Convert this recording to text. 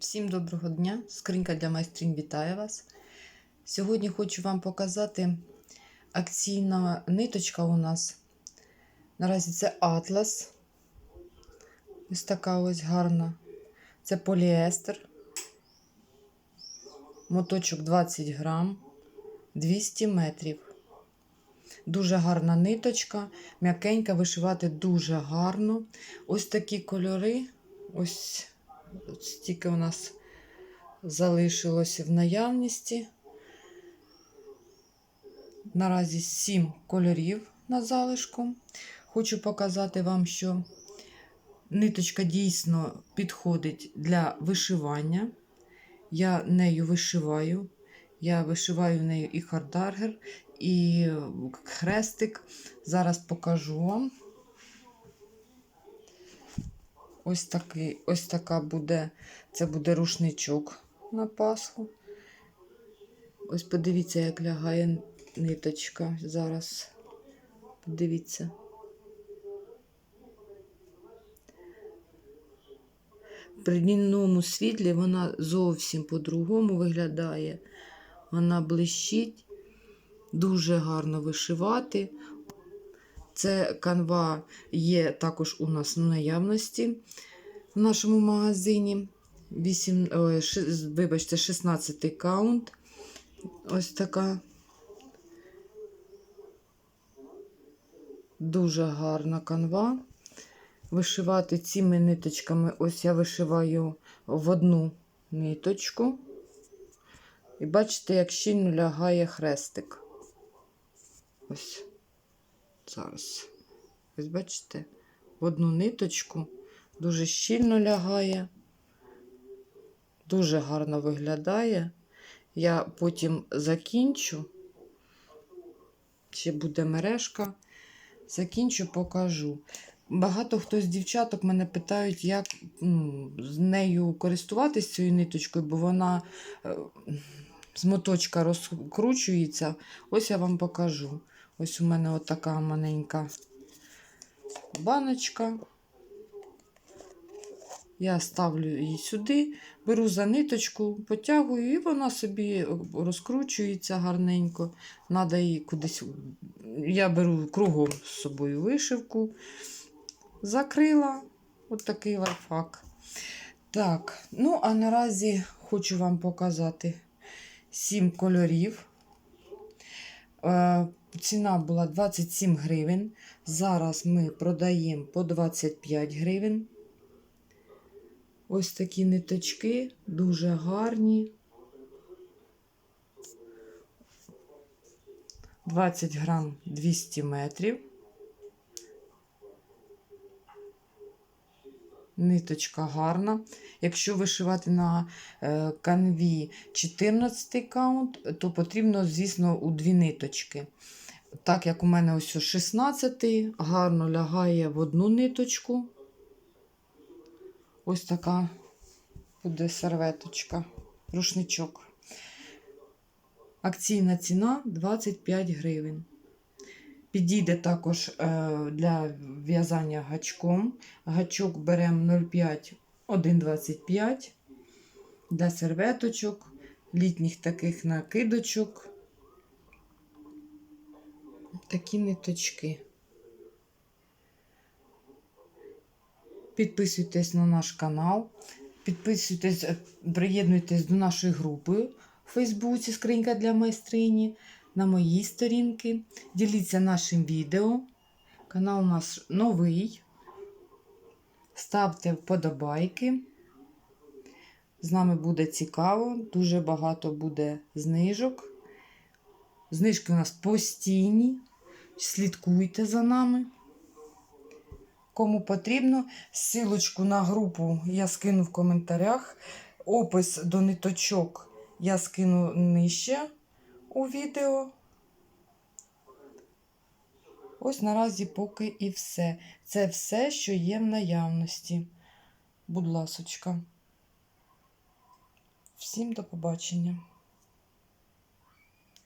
Всім доброго дня! Скринька для майстринь вітає вас. Сьогодні хочу вам показати акційна ниточка у нас. Наразі це Атлас. Ось така ось гарна. Це поліестер. Моточок 20 грам, 200 метрів. Дуже гарна ниточка, м'якенька, вишивати дуже гарно. Ось такі кольори. Ось стільки у нас залишилося в наявності. Наразі 7 кольорів на залишку. Хочу показати вам, що ниточка дійсно підходить для вишивання. Я нею вишиваю. Я вишиваю нею і хардаргер, і хрестик. Зараз покажу вам. Ось такий, ось така буде, це буде рушничок на Пасху. Ось подивіться, як лягає ниточка зараз. Подивіться. При днівному світлі вона зовсім по-другому виглядає. Вона блищить, дуже гарно вишивати. Це канва є також у нас в наявності в нашому магазині. 8, ой, ши- вибачте, 16 каунт. Ось така. Дуже гарна канва. Вишивати цими ниточками, ось я вишиваю в одну ниточку. І бачите, як щільно лягає хрестик. Ось. Зараз. Ось бачите, в одну ниточку дуже щільно лягає, дуже гарно виглядає. Я потім закінчу, ще буде мережка, закінчу, покажу. Багато хто з дівчаток мене питають, як ну, з нею користуватись цією ниточкою, бо вона е, з моточка розкручується. Ось я вам покажу. Ось у мене отака маленька баночка. Я ставлю її сюди, беру за ниточку, потягую, і вона собі розкручується гарненько. Надо її кудись. Я беру кругом з собою вишивку, закрила от такий лайфхак. Так, ну а наразі хочу вам показати сім кольорів. Ціна була 27 гривень. Зараз ми продаємо по 25 гривень. Ось такі ниточки, дуже гарні. 20 грам 200 метрів. Ниточка гарна. Якщо вишивати на е, канві 14 каунт, то потрібно, звісно, у дві ниточки. Так як у мене ось 16, гарно лягає в одну ниточку. Ось така буде серветочка, рушничок. Акційна ціна 25 гривень. Підійде також е, для в'язання гачком. Гачок беремо 0,5 1,25 для серветочок, літніх таких накидочок. Такі ниточки. Підписуйтесь на наш канал, підписуйтесь, е, приєднуйтесь до нашої групи у Фейсбуці Скринька для майстрині, на моїй сторінки. Діліться нашим відео. Канал у нас новий. Ставте вподобайки. З нами буде цікаво, дуже багато буде знижок. Знижки у нас постійні. Слідкуйте за нами. Кому потрібно, ссылочку на групу я скину в коментарях. Опис до ниточок я скину нижче у відео. Ось наразі поки і все. Це все, що є в наявності. Будь ласочка. Всім до побачення.